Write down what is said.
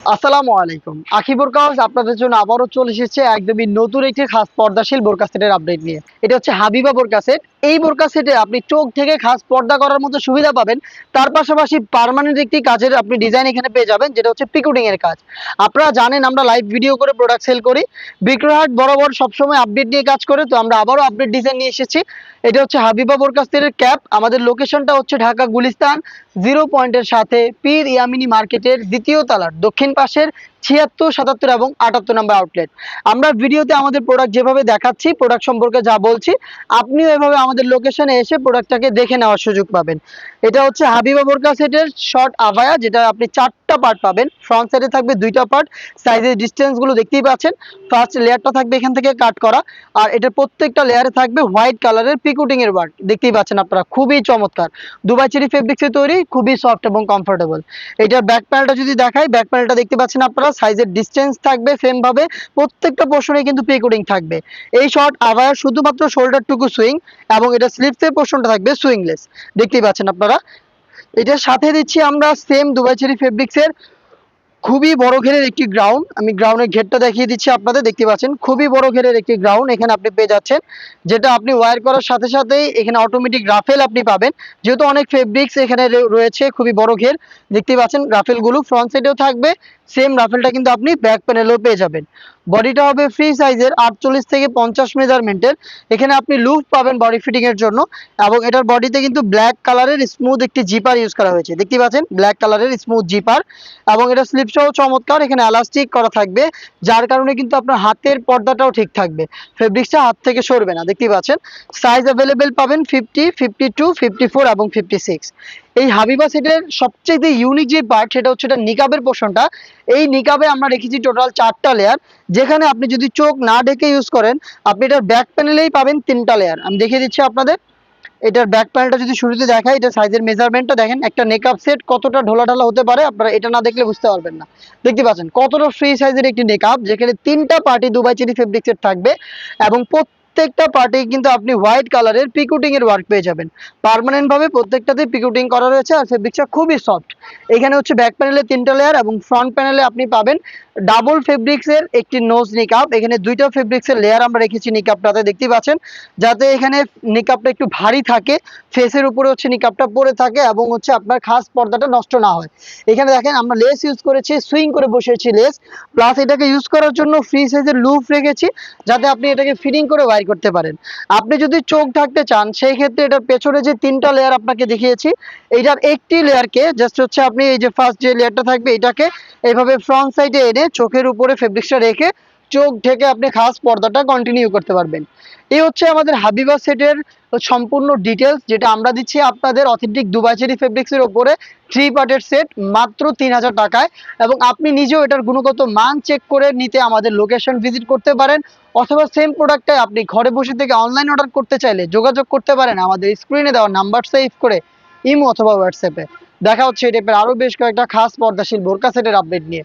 আসসালামু আলাইকুম। আখি বোরকা হাউস আপনাদের জন্য আবারও চলে এসেছে একদমই নতুন একটি খাস পর্দাশীল বোরকা সেটের আপডেট নিয়ে। এটা হচ্ছে হাবিবা বোরকা সেট। এই বোরকা সেটে আপনি চোখ থেকে খাস পর্দা করার মতো সুবিধা পাবেন। তার পাশাপাশি পার্মানেন্ট একটি কাজের আপনি ডিজাইন এখানে পেয়ে যাবেন, যেটা হচ্ছে পিকুটিং এর কাজ। আপনারা জানেন, আমরা লাইভ ভিডিও করে প্রোডাক্ট সেল করি। বিক্রয়হাট বরাবর সবসময় আপডেট নিয়ে কাজ করে, তো আমরা আবারও আপডেট ডিজাইন নিয়ে এসেছি। এটা হচ্ছে হাবিবা বোরকা সেটের ক্যাপ আমাদের লোকেশনটা হচ্ছে ঢাকা গুলিস্তান। জিরো পয়েন্টের সাথে পীর ইয়ামিনী মার্কেটের দ্বিতীয় তালার দক্ষিণ পাশের ছিয়াত্তর, সাতাত্তর এবং আটাত্তর নম্বর আউটলেট আমরা ভিডিওতে আমাদের প্রোডাক্ট যেভাবে দেখাচ্ছি প্রোডাক্ট সম্পর্কে যা বলছি, আপনিও এভাবে আমাদের লোকেশনে এসে প্রোডাক্টটাকে দেখে নেওয়ার সুযোগ পাবেন। এটা হচ্ছে হাবিবা বোরকা সেটের শর্ট আভায়া, যেটা আপনি চারটা পার্ট পাবেন। ফ্রন্ট সাইডে থাকবে দুইটা পার্ট সাইজের ডিস্টেন্সগুলো দেখতেই পাচ্ছেন। ফার্স্ট লেয়ারটা থাকবে এখান থেকে কাট করা, আর এটার প্রত্যেকটা লেয়ারে থাকবে হোয়াইট কালারের পিকুটিং এর ওয়ার্ক দেখতেই পাচ্ছেন আপনারা, খুবই চমৎকার। দুবাই চেরি ফেব্রিক্সে তৈরি, খুবই সফট এবং কমফোর্টেবল এটার ব্যাক প্যানেলটা যদি দেখাই ব্যাক প্যানেলটা দেখতে পাচ্ছেন আপনারা সাইজের ডিস্টেন্স থাকবে সেম ভাবে প্রত্যেকটা পোর্শনে কিন্তু পিকুটিং থাকবে। এই শর্ট আবার শুধুমাত্র শোল্ডারটুকু সুইং এবং এটা স্লিপসের পোর্শনটা থাকবে সুইংলেস দেখতেই পাচ্ছেন আপনারা? এটার সাথে দিচ্ছি আমরা সেম দুবাই চেরি ফেব্রিক্সের খুবই বড় ঘেরের একটি গ্রাউন্ড আমি গ্রাউন্ডের ঘেরটা দেখিয়ে দিচ্ছি আপনাদের, দেখতে পাচ্ছেন? খুবই বড় ঘেরের একটি গ্রাউন্ড এখানে আপনি পেয়ে যাচ্ছেন, যেটা আপনি ওয়ার করার সাথে সাথেই এখানে অটোমেটিক রাফেল আপনি পাবেন। যেহেতু অনেক ফেব্রিক্স এখানে রয়েছে, খুবই বড় ঘের। দেখতে পাচ্ছেন রাফেলগুলো ফ্রন্ট সাইডেও থাকবে সেম রাফেলটা কিন্তু আপনি ব্যাক প্যানেলেও পেয়ে যাবেন। বডিটা হবে ফ্রি সাইজের আটচল্লিশ থেকে পঞ্চাশ মেজারমেন্টের এখানে আপনি লুপ পাবেন বডি ফিটিং এর জন্য এবং এটার বডিতে কিন্তু ব্ল্যাক কালারের স্মুথ একটি জিপার ইউজ করা হয়েছে। দেখতে পাচ্ছেন? ব্ল্যাক কালারের স্মুথ জিপার এবং এটা স্লিপ সহ চমৎকার। এখানে এলাস্টিক করা থাকবে, যার কারণে কিন্তু আপনার হাতের পর্দাটাও ঠিক থাকবে। ফেব্রিক্সটা হাত থেকে সরবে না। দেখতে পাচ্ছেন? সাইজ অ্যাভেলেবেল পাবেন fifty fifty two fifty four এবং ফিফটি সিক্স এই হাবিবা সেটের সবচেয়ে ইউনিক যে পার্ট সেটা হচ্ছে এটা নিকাবের পোর্শনটা এই নিকাবে আমরা রেখেছি টোটাল চারটা লেয়ার যেখানে আপনি যদি চোখ না ঢেকে ইউজ করেন, আপনি এটার ব্যাক প্যানেলেই পাবেন তিনটা লেয়ার আমি দেখিয়ে দিচ্ছি আপনাদের। এটার ব্যাক প্যানেলটা যদি শুরুতে দেখাই, এটা সাইজের মেজারমেন্টটা দেখেন, একটা নেকআপ সেট কতটা ঢোলাঢালা হতে পারে, আপনারা এটা না দেখলে বুঝতে পারবেন না। দেখতে পাচ্ছেন, কতটা ফ্রি সাইজের একটি নেকআপ যেখানে তিনটা পার্টি দুবাই চিনি ফেব্রিক্সের থাকবে এবং প্রত্যেকটা পার্টি কিন্তু আপনি হোয়াইট কালারের পিকুটিং এর ওয়ার্ক পেয়ে যাবেন। পার্মানেন্ট ভাবে প্রত্যেকটাতে পিকুটিং করা রয়েছে আর ফেব্রিক্সটা খুবই সফট এখানে হচ্ছে ব্যাক প্যানেলে তিনটা লেয়ার এবং ফ্রন্ট প্যানেলে আপনি পাবেন ডাবল ফেব্রিক্সের একটি নোজ নিকাপ এখানে দুইটা ফেব্রিক্সের লেয়ার আমরা রেখেছি নিকাপটাতে দেখতেই পাচ্ছেন? যাতে এখানে নিকাপটা একটু ভারী থাকে ফেসের উপরে হচ্ছে নিকাপটা পরে থাকে এবং হচ্ছে আপনার খাস পর্দাটা নষ্ট না হয়। এখানে দেখেন আমরা লেস ইউজ করেছি সুইং করে বসেছি লেস প্লাস এটাকে ইউজ করার জন্য ফ্রি সাইজের লুপ রেখেছি, যাতে আপনি এটাকে ফিটিং করে ওয়ার করতে পারেন। আপনি যদি চোখ থাকতে চান, সেই ক্ষেত্রে এটার পেছনে যে তিনটা লেয়ার আপনাকে দেখিয়েছি এইটার একটি লেয়ারকে জাস্ট হচ্ছে আপনি এই যে ফার্স্ট যে লেয়ারটা থাকবে, এটাকে এইভাবে ফ্রন্ট সাইডে এনে চোখের উপরে ফেব্রিক্সটা রেখে চোখ ঢেকে আপনি খাস পর্দাটা কন্টিনিউ করতে পারবেন। এই হচ্ছে আমাদের হাবিবা সেটের সম্পূর্ণ ডিটেলস যেটা আমরা দিচ্ছি আপনাদের অথেন্টিক দুবাইচেরি ফেব্রিক্সের ওপরে থ্রি পার্টের সেট মাত্র তিন হাজার টাকায়। এবং আপনি নিজেও এটার গুণগত মান চেক করে নিতে আমাদের লোকেশন ভিজিট করতে পারেন, অথবা সেম প্রোডাক্টটা আপনি ঘরে বসে থেকে অনলাইন অর্ডার করতে চাইলে যোগাযোগ করতে পারেন আমাদের স্ক্রিনে দেওয়া নাম্বার সেভ করে ইমো অথবা হোয়াটসঅ্যাপে দেখা হচ্ছে টাইপের আরও বেশ কয়েকটা খাস পর্দাশীল বোরকা সেটের আপডেট নিয়ে।